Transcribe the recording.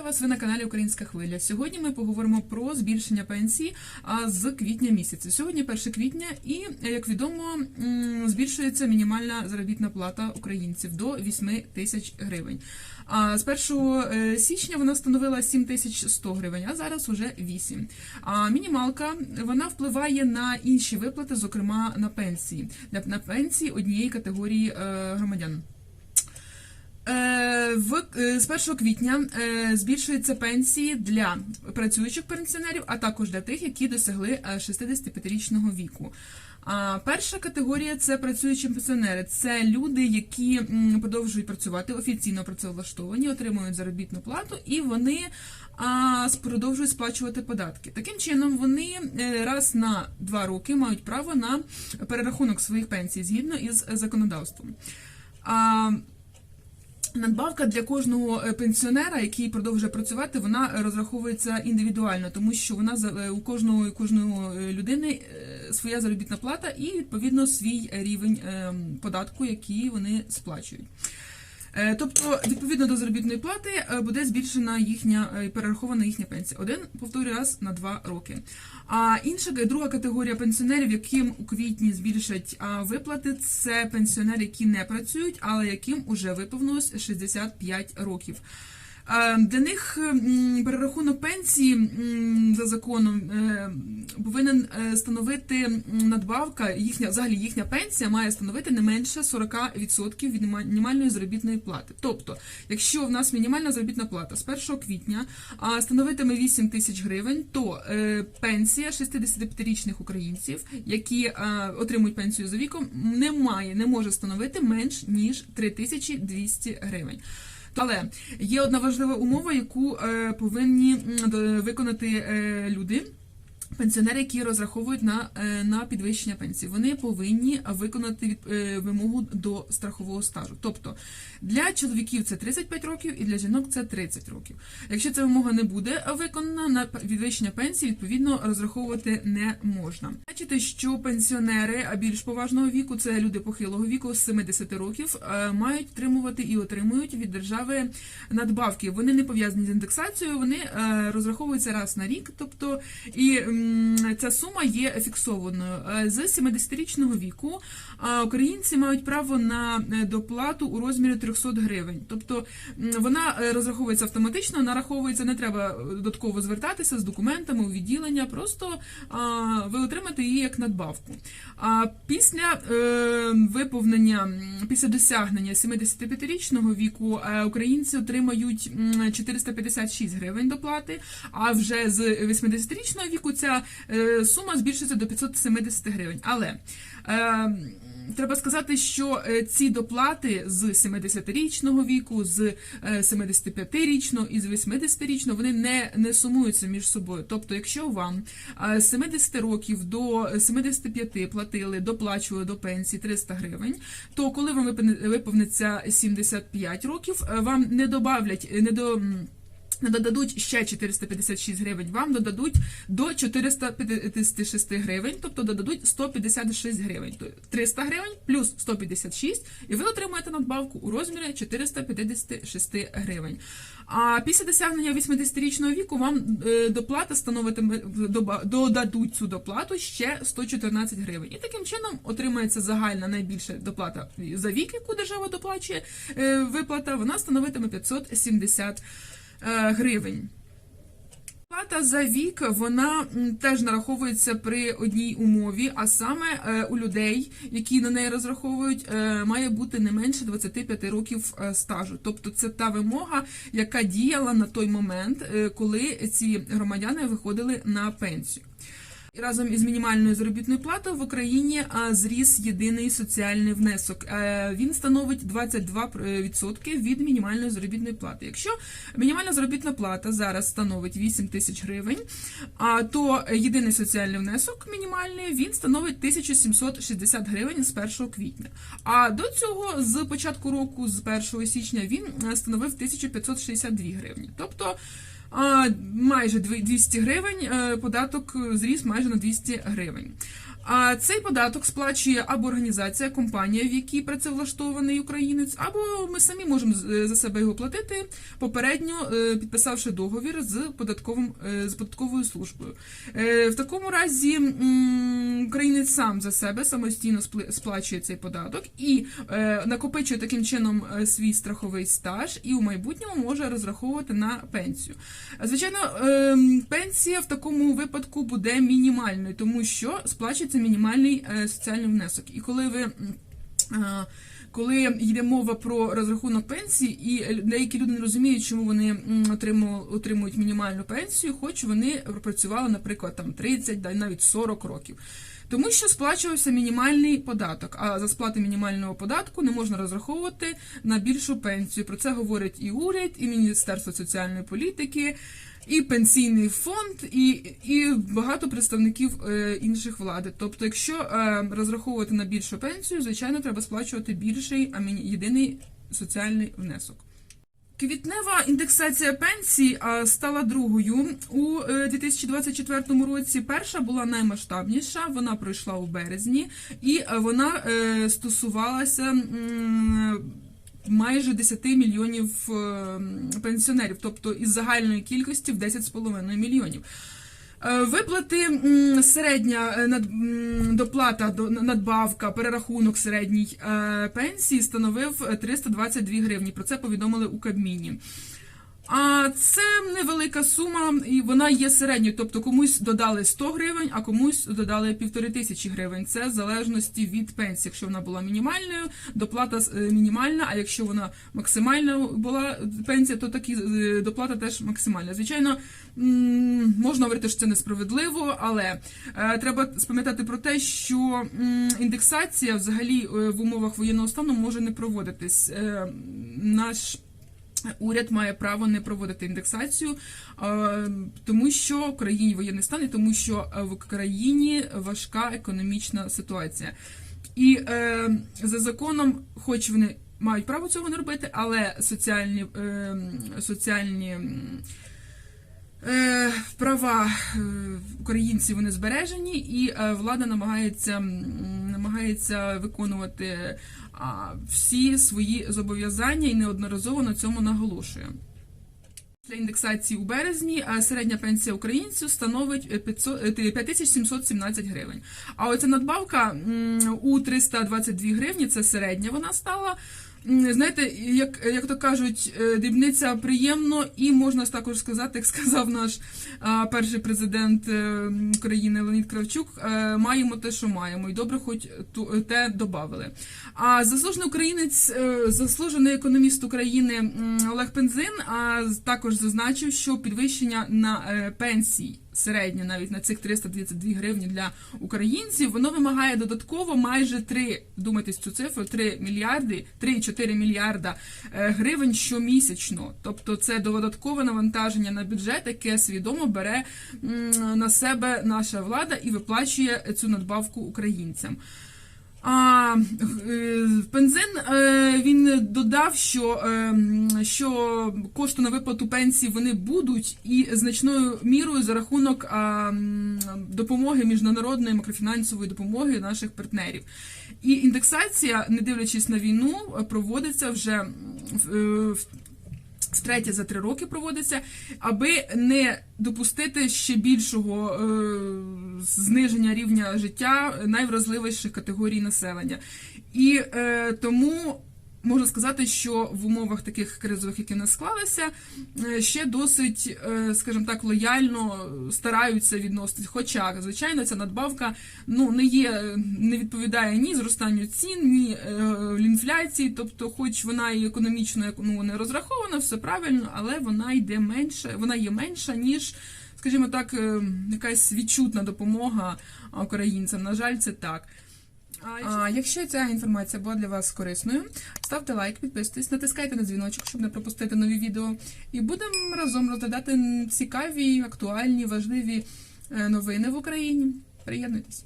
Вітаю вас. Ви на каналі Українська Хвиля. Сьогодні ми поговоримо про збільшення пенсії а, з квітня місяця. Сьогодні 1 квітня, і як відомо, збільшується мінімальна заробітна плата українців до 8 тисяч гривень. А з 1 е, січня вона становила 7100 гривень, а зараз уже 8. А мінімалка вона впливає на інші виплати, зокрема на пенсії, на на пенсії однієї категорії е, громадян. Е, В е, з 1 квітня е, збільшуються пенсії для працюючих пенсіонерів, а також для тих, які досягли е, 65-річного віку. А перша категорія це працюючі пенсіонери. Це люди, які продовжують працювати, офіційно працевлаштовані, отримують заробітну плату, і вони продовжують сплачувати податки. Таким чином, вони раз на два роки мають право на перерахунок своїх пенсій згідно із законодавством. Надбавка для кожного е, пенсіонера, який продовжує працювати, вона розраховується індивідуально, тому що вона е, у кожного кожної е, людини своя заробітна плата і відповідно свій рівень е, податку, який вони сплачують. Е, Тобто, відповідно до заробітної плати е, буде збільшена їхня е, перерахована їхня пенсія. Один повторюю раз на два роки. А інша друга категорія пенсіонерів, яким у квітні збільшать виплати, це пенсіонери, які не працюють, але яким уже виповнилось 65 років. Е, Для них перерахунок пенсії за законом е, повинен е, становити надбавка, їхня взагалі їхня пенсія має становити не менше 40% від мініма- мінімальної заробітної плати. Тобто, якщо в нас мінімальна заробітна плата з 1 квітня становитиме 8 тисяч гривень, то е, пенсія 65-річних українців, які е, отримують пенсію за віком, не має, не може становити менш ніж 3200 гривень. Але є одна важлива умова, яку е, повинні виконати е, люди. Пенсіонери, які розраховують на, е, на підвищення пенсії, вони повинні виконати від, е, вимогу до страхового стажу. Тобто для чоловіків це 35 років і для жінок це 30 років. Якщо ця вимога не буде виконана, на підвищення пенсії відповідно розраховувати не можна. Бачите, що пенсіонери більш поважного віку, це люди похилого віку з 70 років, е, мають отримувати і отримують від держави надбавки. Вони не пов'язані з індексацією, вони розраховуються раз на рік. Тобто і ця сума є фіксованою. Е, З 70-річного віку українці мають право на е, доплату у розмірі 300 гривень. Тобто вона е, розраховується автоматично, нараховується, не треба додатково звертатися з документами у відділення, просто ви отримаєте її як надбавку. А після виповнення, після досягнення 75-річного віку українці отримають м, 456 гривень доплати, а вже з 80-річного віку ця е, сума збільшиться до 570 гривень. Але е, Треба сказати, що е, ці доплати з 70-річного віку, з е, 75-річного і з 80-річного вони не, не сумуються між собою. Тобто, якщо вам е, з 70 років до 75 платили, доплачували до пенсії 300 гривень, то коли вам виповниться 75 років, е, вам не добавлять, не до. Не додадуть ще 456 гривень, вам додадуть до 456 гривень, тобто додадуть 156 гривень. Тобто 300 гривень плюс 156, і ви отримаєте надбавку у розмірі 456 гривень. А після досягнення 80-річного віку вам е, доплата становитиме додадуть цю доплату ще 114 гривень. І таким чином отримається загальна найбільша доплата за вік, яку держава доплачує е, виплата, вона становитиме 570 е, гривень. Плата за вік вона теж нараховується при одній умові, а саме е, у людей, які на неї розраховують, е, має бути не менше 25 років е, стажу. Тобто це та вимога, яка діяла на той момент, е, коли ці громадяни виходили на пенсію. Разом із мінімальною заробітною платою в Україні зріс єдиний соціальний внесок. Е, Він становить 22% від мінімальної заробітної плати. Якщо мінімальна заробітна плата зараз становить 8 тисяч гривень, то єдиний соціальний внесок мінімальний він становить 1760 гривень з 1 квітня. А до цього з початку року, з 1 січня, він е, становив 1562 гривні. Тобто майже дві- 200 гривень, е, податок зріс майже на 200 гривень. А цей податок сплачує або організація, компанія, в якій працевлаштований українець, або ми самі можемо за себе його платити, попередньо е, підписавши договір з податковим е, з податковою службою. Е, В такому разі українець сам за себе самостійно сплачує цей податок і е, накопичує таким чином е, свій страховий стаж, і у майбутньому може розраховувати на пенсію. Звичайно, ем, пенсія в такому випадку буде мінімальною, тому що сплачується мінімальний е, соціальний внесок. І коли ви. е, Коли йде мова про розрахунок пенсії, і деякі люди не розуміють, чому вони отримують мінімальну пенсію, хоч вони пропрацювали, наприклад, там 30, навіть 40 років. Тому що сплачувався мінімальний податок, а за сплати мінімального податку не можна розраховувати на більшу пенсію. Про це говорить і уряд, і Міністерство соціальної політики, і пенсійний фонд, і, і багато представників е, інших влади. Тобто, якщо е, розраховувати на більшу пенсію, звичайно, треба сплачувати більший, а єдиний соціальний внесок. Квітнева індексація пенсій стала другою у е, 2024 році. Перша була наймасштабніша, вона пройшла у березні, і е, вона е, стосувалася майже 10 мільйонів е, пенсіонерів, тобто із загальної кількості в 10,5 мільйонів. Е, Виплати середня е, доплата до надбавка, перерахунок середній е, пенсії становив е, 322 гривні. Про це повідомили у Кабміні. А це невелика сума, і вона є середньою. Тобто комусь додали 100 гривень, а комусь додали півтори тисячі гривень. Це в залежності від пенсії. Якщо вона була мінімальною, доплата е, мінімальна. А якщо вона максимальна була пенсія, то такі е, доплата теж максимальна. Звичайно, можна говорити, що це несправедливо, але е, треба спам'ятати про те, що індексація взагалі в умовах воєнного стану може не проводитись. Наш Уряд має право не проводити індексацію, тому що в країні воєнний стан і тому, що е, в країні важка економічна ситуація. І е, за законом, хоч вони мають право цього не робити, але соціальні, е, соціальні е, права е, українців вони збережені, і е, влада намагається, намагається виконувати всі свої зобов'язання і неодноразово на цьому наголошує. Для індексації у березні середня пенсія українців становить е, 500, е, 5717 гривень. А оця надбавка у 322 гривні, це середня вона стала. Знаєте, як, як то кажуть, е, дрібниця приємно, і можна також сказати, як сказав наш а, перший президент е, країни Леонід Кравчук, е, маємо те, що маємо, і добре, хоч ту- те додавали. А заслужений українець, заслужений економіст України Олег Пензин а, також зазначив, що підвищення на е, середньо навіть на цих 322 гривні для українців, воно вимагає додатково майже 3, думайте цю цифру, 3 мільярди, 3-4 мільярда е, гривень щомісячно. Тобто це додаткове навантаження на бюджет, яке свідомо бере на себе наша влада і виплачує цю надбавку українцям. А е, Пензин е, він додав, що, е, що кошти на виплату пенсії вони будуть і значною мірою за рахунок допомоги міжнародної макрофінансової допомоги наших партнерів. І індексація, не дивлячись на війну, проводиться вже в Втретє за три роки проводиться, аби не допустити ще більшого е, зниження рівня життя найвразливіших категорій населення. І е, тому можна сказати, що в умовах таких кризових, які в нас склалися, е, ще досить, е, скажімо так, лояльно стараються відноситись. Хоча, звичайно, ця надбавка ну не є, не відповідає ні зростанню цін, ні е, інфляції. Тобто, хоч вона і економічно ну, не розрахована, все правильно, але вона йде менше, вона є менша ніж. Скажімо так, е, якась відчутна допомога українцям. На жаль, це так. А якщо ця інформація була для вас корисною, ставте лайк, підписуйтесь, натискайте на дзвіночок, щоб не пропустити нові відео. І будемо разом розглядати цікаві, актуальні, важливі е, новини в Україні. Приєднуйтесь.